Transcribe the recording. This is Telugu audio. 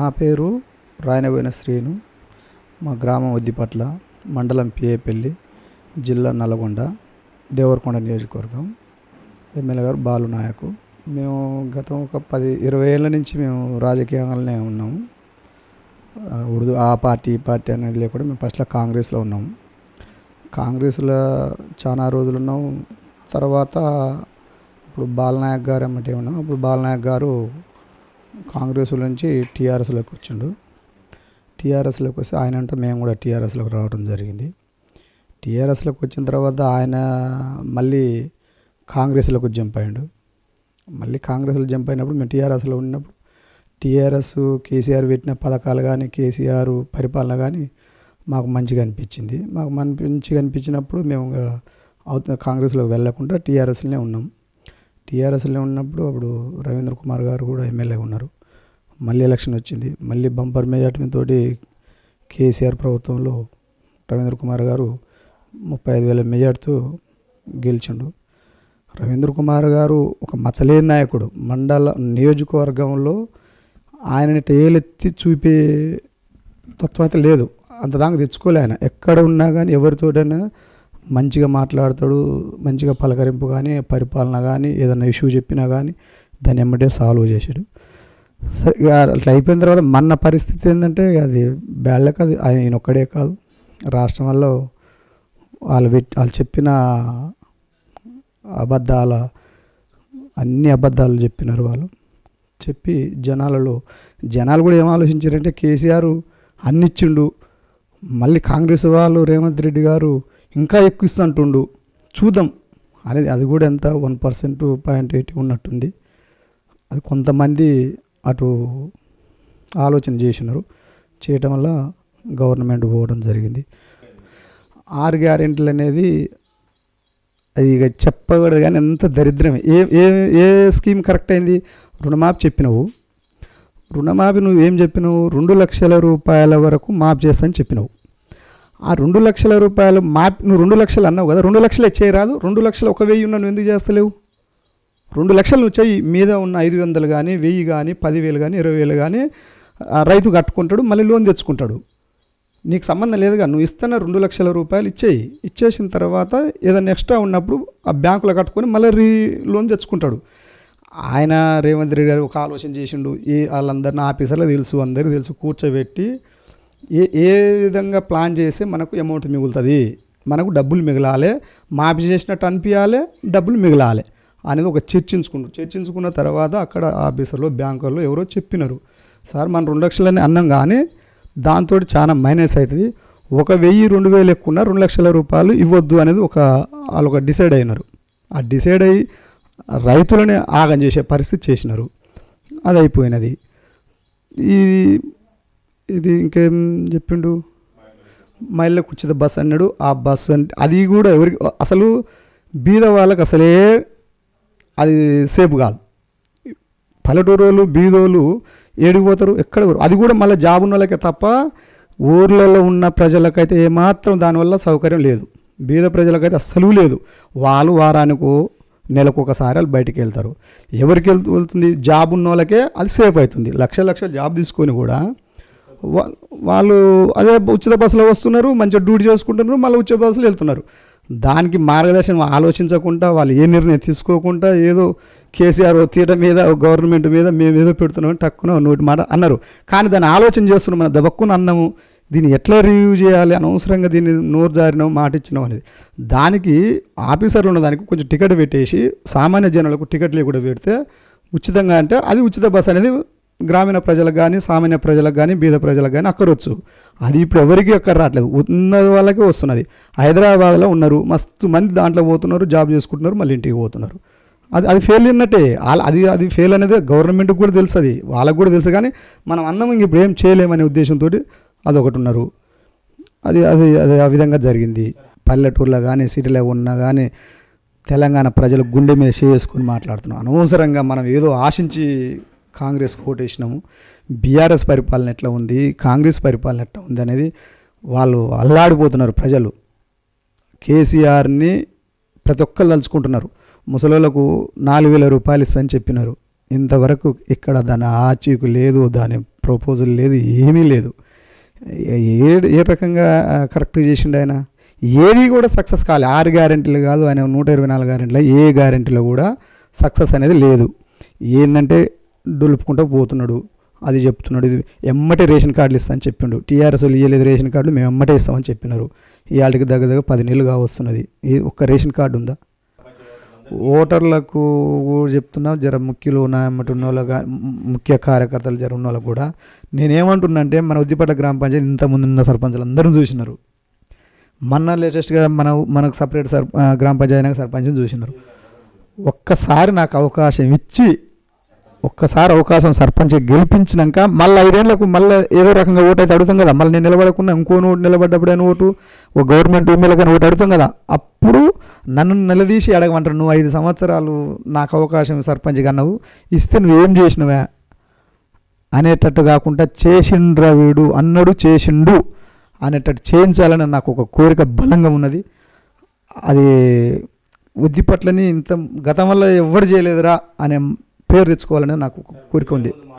నా పేరు రాయనబోయిన శ్రీను. మా గ్రామం వద్దిపట్ల మండలం పిఏపల్లి జిల్లా నల్గొండ దేవరకొండ నియోజకవర్గం. ఎమ్మెల్యే గారు బాలు నాయకు. మేము గతం ఒక పది ఇరవై ఏళ్ళ నుంచి మేము రాజకీయాలనే ఉన్నాము ఉర్దూ ఆ పార్టీ ఈ పార్టీ అనేది లేకుండా మేము ఫస్ట్లో కాంగ్రెస్లో ఉన్నాము కాంగ్రెస్లో చాలా రోజులు ఉన్నాం. తర్వాత ఇప్పుడు బాలనాయక్ గారు ఏమంటే ఉన్నాం అప్పుడు బాలనాయక్ గారు కాంగ్రెస్ నుంచి టీఆర్ఎస్లోకి వచ్చిండు. టీఆర్ఎస్లోకి వస్తే ఆయన అంటే మేము కూడా టీఆర్ఎస్లోకి రావడం జరిగింది. టీఆర్ఎస్లోకి వచ్చిన తర్వాత ఆయన మళ్ళీ కాంగ్రెస్లోకి జంప్ అయ్యాడు. మళ్ళీ కాంగ్రెస్లో జంప్ అయినప్పుడు మేము టీఆర్ఎస్లో ఉన్నప్పుడు టీఆర్ఎస్ కేసీఆర్ పెట్టిన పథకాలు కానీ కేసీఆర్ పరిపాలన కానీ మాకు మంచిగా అనిపించింది. మాకు మంచిగా అనిపించినప్పుడు మేము అవుతున్న కాంగ్రెస్లోకి వెళ్ళకుండా టీఆర్ఎస్లోనే ఉన్నాం. టీఆర్ఎస్లో ఉన్నప్పుడు అప్పుడు రవీంద్ర కుమార్ గారు కూడా ఎమ్మెల్యే ఉన్నారు. మళ్ళీ ఎలక్షన్ వచ్చింది. మళ్ళీ బంపర్ మెజార్టీతో తోటి కేసీఆర్ ప్రభుత్వంలో రవీంద్ర కుమార్ గారు ముప్పై ఐదు వేల మెజార్టీతో గెలిచిండు. రవీంద్ర కుమార్ గారు ఒక మచ్చలేని నాయకుడు. మండల నియోజకవర్గంలో ఆయనని ఏలెత్తి చూపే తత్వం అయితే లేదు. అంతదాకా తెచ్చుకోలే ఆయన. ఎక్కడ ఉన్నా కానీ ఎవరితోటైనా మంచిగా మాట్లాడతాడు మంచిగా పలకరింపు కానీ పరిపాలన కానీ ఏదైనా ఇష్యూ చెప్పినా కానీ దాన్ని ఎమ్మటే సాల్వ్ చేసాడు సరే ఇక అట్లా అయిపోయిన తర్వాత మన పరిస్థితి ఏంటంటే అది బ్యాళ్ళకి అది ఆయన ఒక్కడే కాదు. రాష్ట్రం వల్ల వాళ్ళు పెట్టి వాళ్ళు చెప్పిన అబద్ధాల అన్ని అబద్ధాలు చెప్పినారు వాళ్ళు. చెప్పి జనాలలో జనాలు కూడా ఏం ఆలోచించారంటే కేసీఆర్ అన్నిచ్చిండు. మళ్ళీ కాంగ్రెస్ వాళ్ళు రేవంత్ రెడ్డి గారు ఇంకా ఎక్కువ ఇస్తుంటుండు చూద్దాం. అనేది అది కూడా ఎంత? వన్ పర్సెంట్ పాయింట్ ఎయిట్ ఉన్నట్టుంది. అది కొంతమంది అటు ఆలోచన చేసినారు. చేయటం వల్ల గవర్నమెంట్ పోవడం జరిగింది. ఆరు గ్యారెంటీలు అనేది అది ఇక చెప్పకూడదు కానీ ఎంత దరిద్రమే. ఏ ఏ ఏ స్కీమ్ కరెక్ట్ అయింది? రుణమాఫీ చెప్పినావు. రుణమాఫీ నువ్వు ఏం చెప్పినావు? రెండు లక్షల రూపాయల వరకు మాఫ్ చేస్తానని చెప్పినావు. ఆ రెండు లక్షల రూపాయలు మా నువ్వు రెండు లక్షలు అన్నావు కదా రెండు లక్షలు చేయరాదు రెండు లక్షలు ఒక వెయ్యి ఉన్న నువ్వు ఎందుకు చేస్తలేవు? రెండు లక్షలు నువ్వు చెయ్యి మీద ఉన్న ఐదు వందలు కానీ వెయ్యి కానీ పదివేలు కానీ ఇరవై వేలు కానీ రైతు కట్టుకుంటాడు మళ్ళీ లోన్ తెచ్చుకుంటాడు. నీకు సంబంధం లేదుగా నువ్వు ఇస్తున్న రెండు లక్షల రూపాయలు ఇచ్చేయి. ఇచ్చేసిన తర్వాత ఏదైనా ఎక్స్ట్రా ఉన్నప్పుడు ఆ బ్యాంకులో కట్టుకొని మళ్ళీ రీ లోన్ తెచ్చుకుంటాడు. ఆయన రేవంత్ రెడ్డి గారు ఒక ఆలోచన చేసిండు ఏ వాళ్ళందరినీ ఆఫీసర్లకు తెలుసు అందరికీ తెలుసు కూర్చోబెట్టి ఏ ఏ విధంగా ప్లాన్ చేస్తే మనకు అమౌంట్ మిగులుతుంది? మనకు డబ్బులు మిగలాలి మాఫీ చేసినట్టు అనిపించాలి డబ్బులు మిగలాలి అనేది ఒక చర్చించుకున్నారు చర్చించుకున్న తర్వాత అక్కడ ఆఫీసర్లు బ్యాంకుల్లో ఎవరో చెప్పినారు. సార్ మనం రెండు లక్షలని అన్నాం కానీ దాంతో చాలా మైనస్ అవుతుంది. ఒక వెయ్యి రెండు వేలు ఎక్కువ ఉన్న రెండు లక్షల రూపాయలు ఇవ్వద్దు అనేది ఒక వాళ్ళు ఒక డిసైడ్ అయినారు. ఆ డిసైడ్ అయ్యి రైతులని ఆగం చేసే పరిస్థితి చేసినారు. అది అయిపోయినది. ఈ ఇది ఇంకేం చెప్పిండు? మైళ్ళ ఉచిత బస్ అన్నాడు. ఆ బస్ అంటే అది కూడా ఎవరికి అసలు బీద వాళ్ళకి అసలే అది సేఫ్ కాదు. పల్లెటూరు వాళ్ళు బీదోళ్ళు ఏడిపోతారు ఎక్కడ అది కూడా మళ్ళీ జాబ్ ఉన్న వాళ్ళకే తప్ప ఊర్లలో ఉన్న ప్రజలకైతే ఏమాత్రం దానివల్ల సౌకర్యం లేదు. బీద ప్రజలకైతే అస్సలు లేదు. వాళ్ళు వారానికి నెలకు ఒకసారి వాళ్ళు బయటికి వెళ్తారు. ఎవరికి వెళ్తూ వెళ్తుంది? జాబ్ ఉన్న వాళ్ళకే అది సేఫ్ అవుతుంది. లక్ష లక్షల జాబ్ తీసుకొని కూడా వాళ్ళు అదే ఉచిత బస్సులో వస్తున్నారు మంచిగా డ్యూటీ చేసుకుంటున్నారు మళ్ళీ ఉచిత బస్సులో వెళ్తున్నారు. దానికి మార్గదర్శనం ఆలోచించకుండా వాళ్ళు ఏ నిర్ణయం తీసుకోకుండా ఏదో కేసీఆర్ తీయడం మీద గవర్నమెంట్ మీద మేము ఏదో పెడుతున్నాం టక్కున నోటి మాట అన్నారు. కానీ దాన్ని ఆలోచన చేస్తున్నాం మన దబక్కున అన్నాము దీన్ని ఎట్లా రివ్యూ చేయాలి అనవసరంగా దీన్ని నోరు జారినాం మాట ఇచ్చినాం అనేది. దానికి ఆఫీసర్లు ఉన్న దానికి కొంచెం టికెట్ పెట్టేసి సామాన్య జనాలకు టికెట్లు కూడా పెడితే ఉచితంగా అంటే అది ఉచిత బస్ అనేది గ్రామీణ ప్రజలకు కానీ సామాన్య ప్రజలకు కానీ బీద ప్రజలకు కానీ అక్కరొచ్చు. అది ఇప్పుడు ఎవరికి అక్కర రావట్లేదు ఉన్న వాళ్ళకే వస్తున్నది. హైదరాబాద్లో ఉన్నారు. మస్తు మంది దాంట్లో పోతున్నారు జాబ్ చేసుకుంటున్నారు మళ్ళీ ఇంటికి పోతున్నారు. అది అది ఫెయిల్ అన్నట్టే అది అది ఫెయిల్ అనేది గవర్నమెంట్కి కూడా తెలుసు అది వాళ్ళకు కూడా తెలుసు. కానీ మనం అన్నం ఇంక ఇప్పుడు ఏం చేయలేమనే ఉద్దేశంతో అదొకటి ఉన్నారు. అది అది అది ఆ విధంగా జరిగింది. పల్లెటూరులో కానీ సిటీలో ఉన్నా కానీ తెలంగాణ ప్రజలు గుండె మీద చేసుకుని మాట్లాడుతున్నాం. అనవసరంగా మనం ఏదో ఆశించి కాంగ్రెస్ కోటేసినాము బీఆర్ఎస్ పరిపాలన ఎట్లా ఉంది కాంగ్రెస్ పరిపాలన ఎట్లా ఉంది అనేది వాళ్ళు అల్లాడిపోతున్నారు ప్రజలు. కేసీఆర్ని ప్రతి ఒక్కరు తలుచుకుంటున్నారు. ముసలోళ్ళకు నాలుగు వేల రూపాయలు ఇస్తా అని చెప్పినారు. ఇంతవరకు ఇక్కడ దాని ఆచీకు లేదు దాని ప్రపోజల్ లేదు ఏమీ లేదు. ఏ ఏ రకంగా కరెక్ట్ చేసిండు ఆయన? ఏది కూడా సక్సెస్ కాలే. ఆరు గ్యారెంటీలు కాదు ఆయన నూట ఇరవై నాలుగు గ్యారెంటీలు ఏ గ్యారెంటీలో కూడా సక్సెస్ అనేది లేదు. ఏంటంటే దులుపుకుంటూ పోతున్నాడు. అది చెప్తున్నాడు ఇది ఎమ్మటే రేషన్ కార్డులు ఇస్తామని చెప్పిండు. టీఆర్ఎస్ ఇవ్వలేదు రేషన్ కార్డులు మేము ఎమ్మటే ఇస్తామని చెప్పినారు. ఇవాళకి దగ్గర దగ్గర పది నెలలు కావస్తున్నది. ఈ ఒక్క రేషన్ కార్డు ఉందా? ఓటర్లకు కూడా చెప్తున్నా జర ముఖ్యులు నా ఉన్న వాళ్ళ ముఖ్య కార్యకర్తలు జర ఉన్న వాళ్ళకు కూడా. నేనేమంటున్నా అంటే మన ఉద్దిపట్ల గ్రామ పంచాయతీ ఇంతకుముందు ఉన్న సర్పంచులు అందరూ చూసినారు. మన లేటెస్ట్గా మన మనకు సపరేట్ సర్ గ్రామ పంచాయతీ సర్పంచ్ని చూసినారు. ఒక్కసారి నాకు అవకాశం ఇచ్చి ఒక్కసారి అవకాశం సర్పంచ్ గెలిపించినాక మళ్ళీ ఐదేళ్ళకు మళ్ళీ ఏదో రకంగా ఓటు అయితే అడుగుతాం కదా. మళ్ళీ నేను నిలబడకుండా ఇంకో ఓటు నిలబడ్డప్పుడైనా ఓటు ఒక గవర్నమెంట్ ఎమ్మెల్యేకైనా ఓటు అడుగుతాం కదా. అప్పుడు నన్ను నిలదీసి అడగమంటారు నువ్వు ఐదు సంవత్సరాలు నాకు అవకాశం సర్పంచ్ అన్నావు ఇస్తే నువ్వేం చేసినవా? అనేటట్టు కాకుండా చేసిండ్రా వీడు అన్నడు చేసిండు అనేటట్టు చేయించాలని నాకు ఒక కోరిక బలంగా ఉన్నది. అది ఉద్దిపట్లని ఇంత గతం వల్ల ఎవ్వరు చేయలేదురా అనే పేరు తెచ్చుకోవాలని నాకు కోరిక ఉంది.